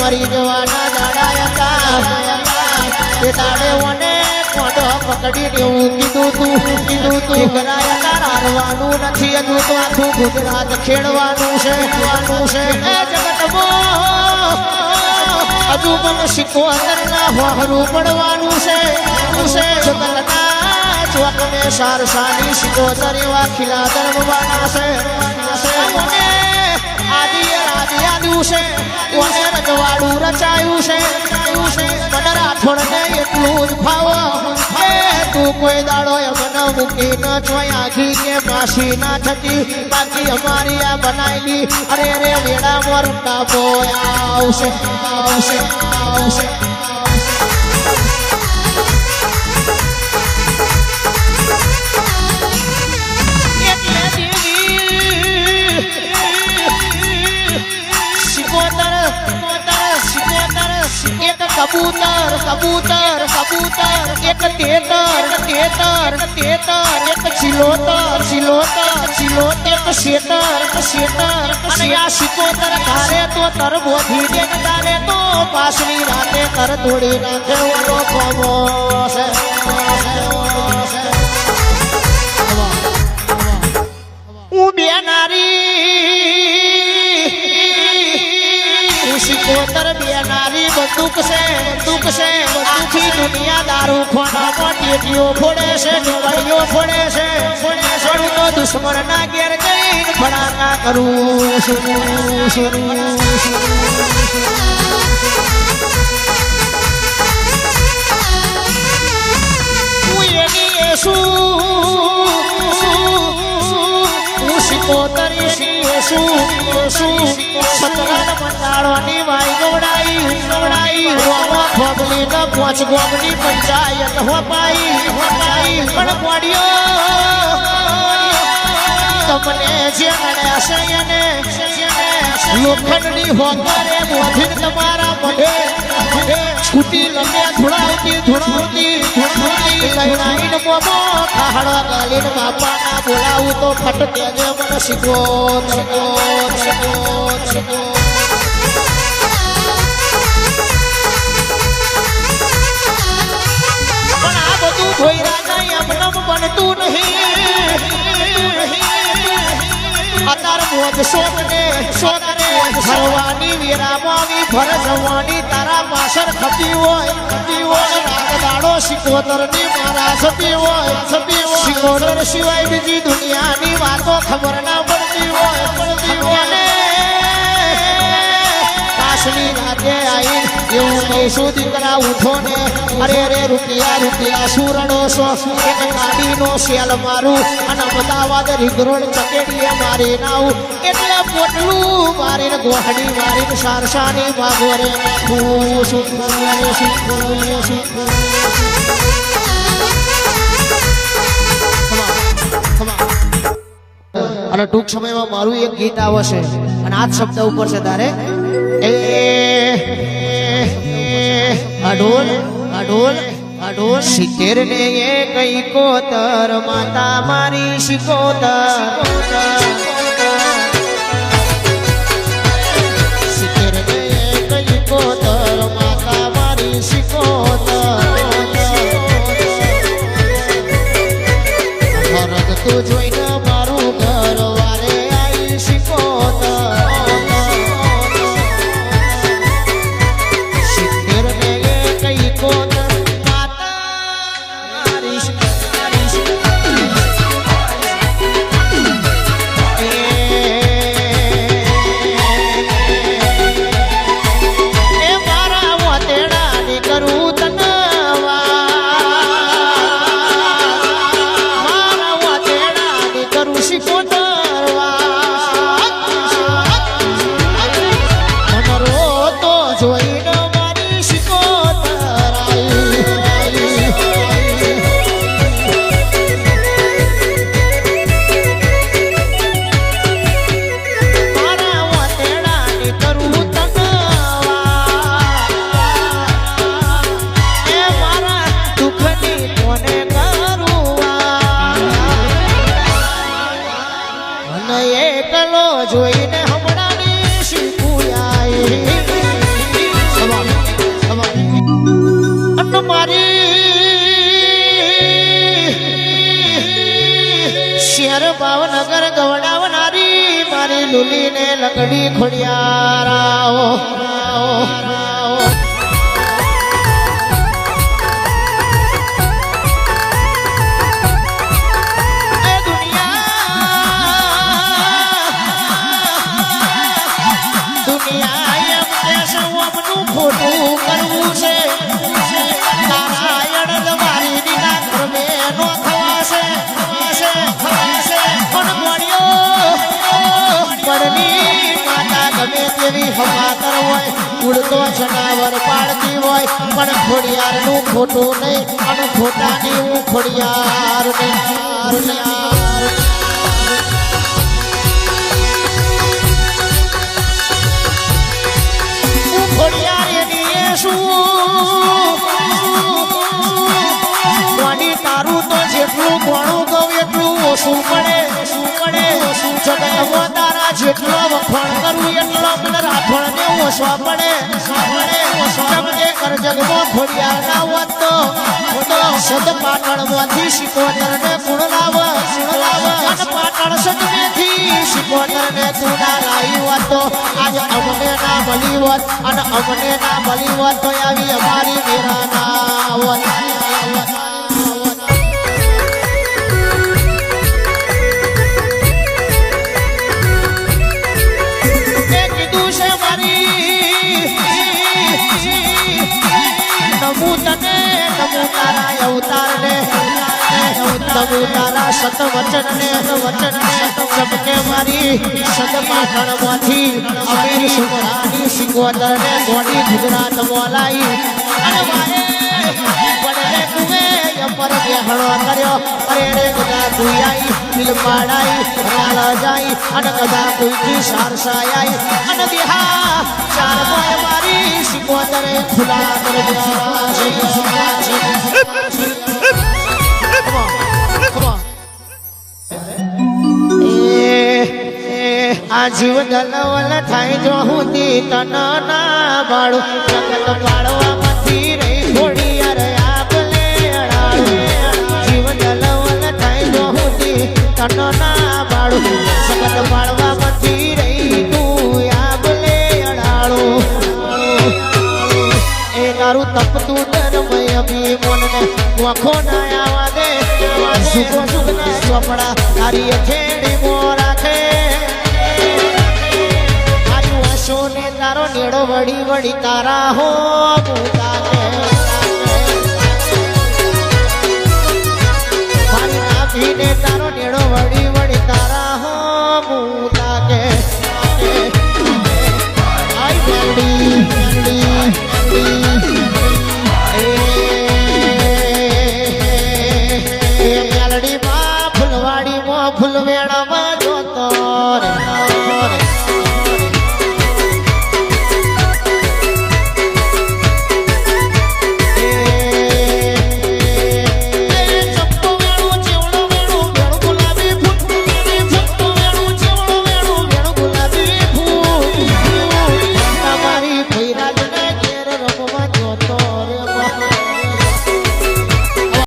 મરી જવાના દાડા હતા. તે દાડે મને કોડો પકડીને એવું કીધું તું કીધું તું. કરાયા તાર હારવાનું નથી હજુ આખું ગુજરાત ખેડવાનું છે. ખેડવાનું હજુ સિકોતર ના હોહરું પડવાનું છે છે. જગતના ચોક ને સારસાની સિકોતર એવા ખીલા ધર્મવાના છે મને આદિ આદિ આદિ ઓને રજવાડું રચાયું છે રચાયું છે. મને એટલું જ ભાવો તું કોઈ દાડો મને મૂકી, ન જોઈ આખી કે માસી ના થતી બાકી અમારી આ બનાવી અરે રે વેડા મોરતા બોય આવશે આવશે આવશે. કબૂતર કબૂતર કબૂતર, એક તેતર તેતર તેતર એક ચિલોતર ચિલોતર ચિલોતર એક શેતર શેતર અને આ શિકોતર ધારે તો તર બોધી દે ને તારે તો પાછલી રાતે કર તોડી નાખે ઓલો કોમો બંદૂક છે બંદૂક છે બંદૂકથી દુનિયા દારૂ ખોનામાં ટેટીઓ ફોડે છે ડોળીઓ ફોડે છે ફોડે છે. હું તો દુશ્મન ના ઘેર જઈને ના કરું છું છું. શું શું સતરાન મંડાળોની વાઈ ગવડાઈ ગવડાઈ રોમો ખોબલી ન પોચ ગોડિયો તમને જે મળ્યા છે લોખંડની હોકરે મોઢીને તમારા મોઢે છૂટી લમે ધોળાવતી ધોળાવતી ધુણાવતી લઈને મોમો ખાડો ગાલીન બાપાના બોલાવું તો ફટ જે મને શીખો શીખો શીખો શીખો પણ આ બધું ભોયરા એમનેમ બનતું નહીં. અતાર મોજ શોધને શોધને, ભરવાની વેરામાં ભર જવાની તારા પાછળ ખપી હોય ખપી હોય. દાડો મારા છપી હોય છપી હોય. સિકોતર સિવાય બીજી દુનિયાની વાતો ખબર ના પડતી હોય. પડતી હોય એવું ઉઠો ને અરે રે રૂપિયા રૂપિયા સુરણો સો. એક ગાડીનો સેલ મારું. અને અમદાવાદ રીગરોડ ચકેડીએ મારી નાવું. એટલે પોટલું મારીને ગોહડી મારીને સારસાની શું શું શું અને ટૂંક સમયમાં મારું એક ગીત આવશે. અને આ જ શબ્દ ઉપર છે તારે. એ અઢોલ અઢોલ અઢોલ સિત્તેર ને એ કઈ કોતર માતા મારી શિકોતર જોઈને હમણાં શીખું મારી શેર ભાવનગર ગવડાવનારી મારી લુલીને લકડી ખોડિયારાઓ. દુનિયા એમ કહેશે ઓમનું ખોટું કરવું છે નારાયણ તમારી દીના ધર્મે નો નહીં અને ખોટાની હું ખોડિયાર નહીં જેટલું ઘણું કહું એટલું ઓછું તારા જેટલો વખાણ કરું એટલો મને રાખણને ઓછો પડે. પડે પડે ના હોત તો સદ પાટણમાંથી તરને ગુણ લાવ ગુણ લાવ તું ના મળી હોત અને અમને ના મળી તો આવી અમારી મેરા ના સત વચન ને વચન ને સબકે મારી સદમાં માંથી અમીર સુમરાની સિંગોદર ને ગોડી ગુજરાત બોલાઈ. અને મારે પડલે કુવે પર બેહણો કર્યો, અરે રે ગદા દુયાઈ દિલ પાડાઈ રાળ જાય અને ગદા કોઈથી સારસાઈ અને બિહા, ચાર મોય મારી સિકોદરે ખુલા દરજા આ જીવ દલવલ થાય જો હું દી તન ના બાળો. જગત રહી થોડી અરે આપલે અડાડો. જીવ દલવલ થાય જો હું દી તન ના રહી તું આપલે અડાડો. એ તારું તપતું ધર્મય અભિમનને વખો ના આવા સુખો ના ચોપડા તારી અખેડી વળી વળી તારા હો મુતા